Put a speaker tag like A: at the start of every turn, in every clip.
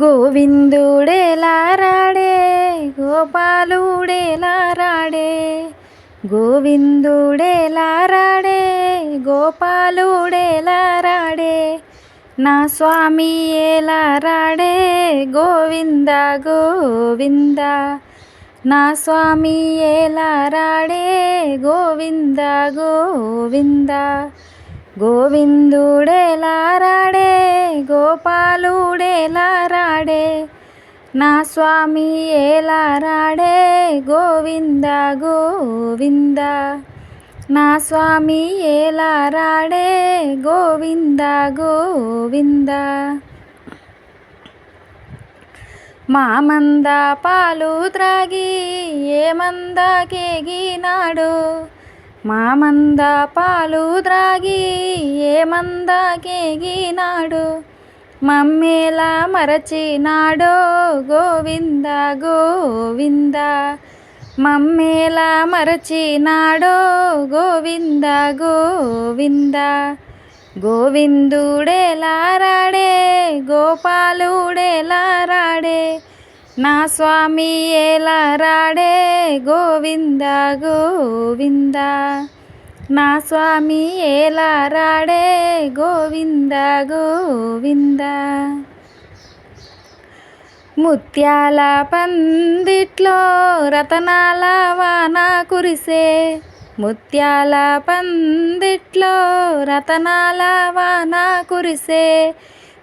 A: గోవిందుడేలారాడే గోపాలుడేలారాడే గోవిందుడేలారాడే గోపాలుడేలారాడే నా స్వామి ఏలారాడే గోవింద గోవింద నా స్వామి ఏలారాడే గోవింద గోవింద గోవిందుడేలారాడే గోపాలుడేలా రాడే నా స్వామి ఎలా రాడే గోవింద గోవింద. నా స్వామి ఎలా రాడే గోవింద. గోవింద మామంద పాలు త్రాగి ఏమందాకేగినాడు మామంద పాలు త్రాగి ఏమందాకేగినాడు మమ్మేలా మరచినాడో గోవింద గోవింద. మమ్మేలా మరచినాడో గోవింద గోవింద. గోవిందుడేలారాడే గోపాలుడేలారాడే నా స్వామి ఎలా రాడే గోవింద గోవిందా. నా స్వామి ఏలారాడే గోవింద గోవింద. ముత్యాల పందిట్లో రతనాల వాన కురిసే. ముత్యాల పందిట్లో రతనాల వాన కురిసే.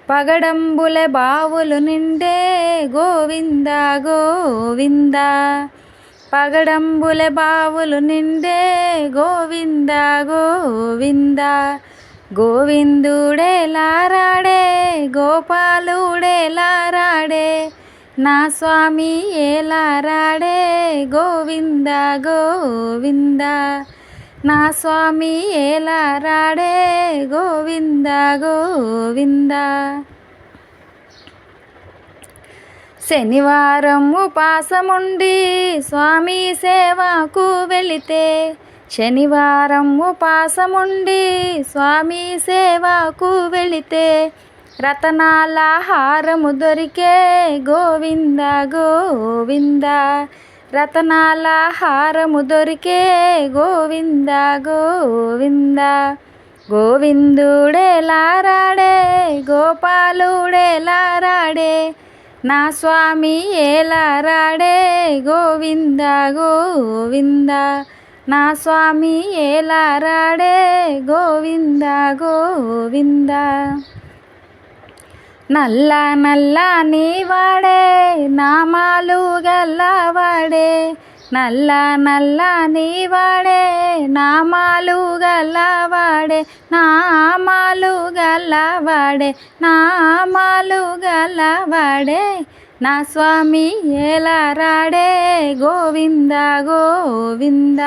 A: పగడంబుల బావులు నిండే గోవింద గోవింద. పగడంబుల బావులు నిండే గోవింద గోవింద. గోపాలుడే లారాడే. నా స్వామి ఏలారాడే గోవింద గోవింద. నా స్వామి ఏలారాడే గోవింద గోవింద. శనివారం ఉపాసముండి స్వామి సేవకు వెళితే శనివారం ఉపాసముండి స్వామి సేవకు వెళితే రతనాల హారము దొరికే గోవింద గోవింద. రతనాల హారము దొరికే గోవింద గోవింద. గోవిందుడేలారాడే గోపాలుడేలారాడే నా స్వామి ఎలా రాడే గోవింద గోవింద. నా స్వామి ఎలా రాడే గోవింద గోవింద. నల్ల నల్ల నీవాడే నామాలు గల్లవాడే. నల్ల నల్ల నీవాడే నామాలు గల్లవాడే నామాలు గల్లవాడే నామాలు గల్లవాడే నా స్వామి ఎలా రాడే గోవింద గోవింద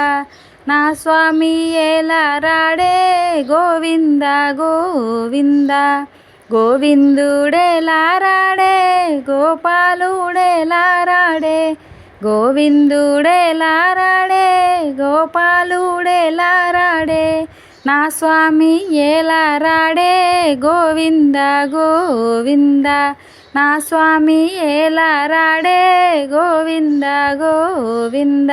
A: నా స్వామి ఎలా రాడే గోవింద గోవింద గోవిందుడేలా రాడే గోపాలుడేలా రాడే గోవిందుడేలారాడే గోపాలుడేలారాడే నా స్వామి ఏలారాడే గోవింద గోవింద నా స్వామి ఏలారాడే గోవింద గోవింద.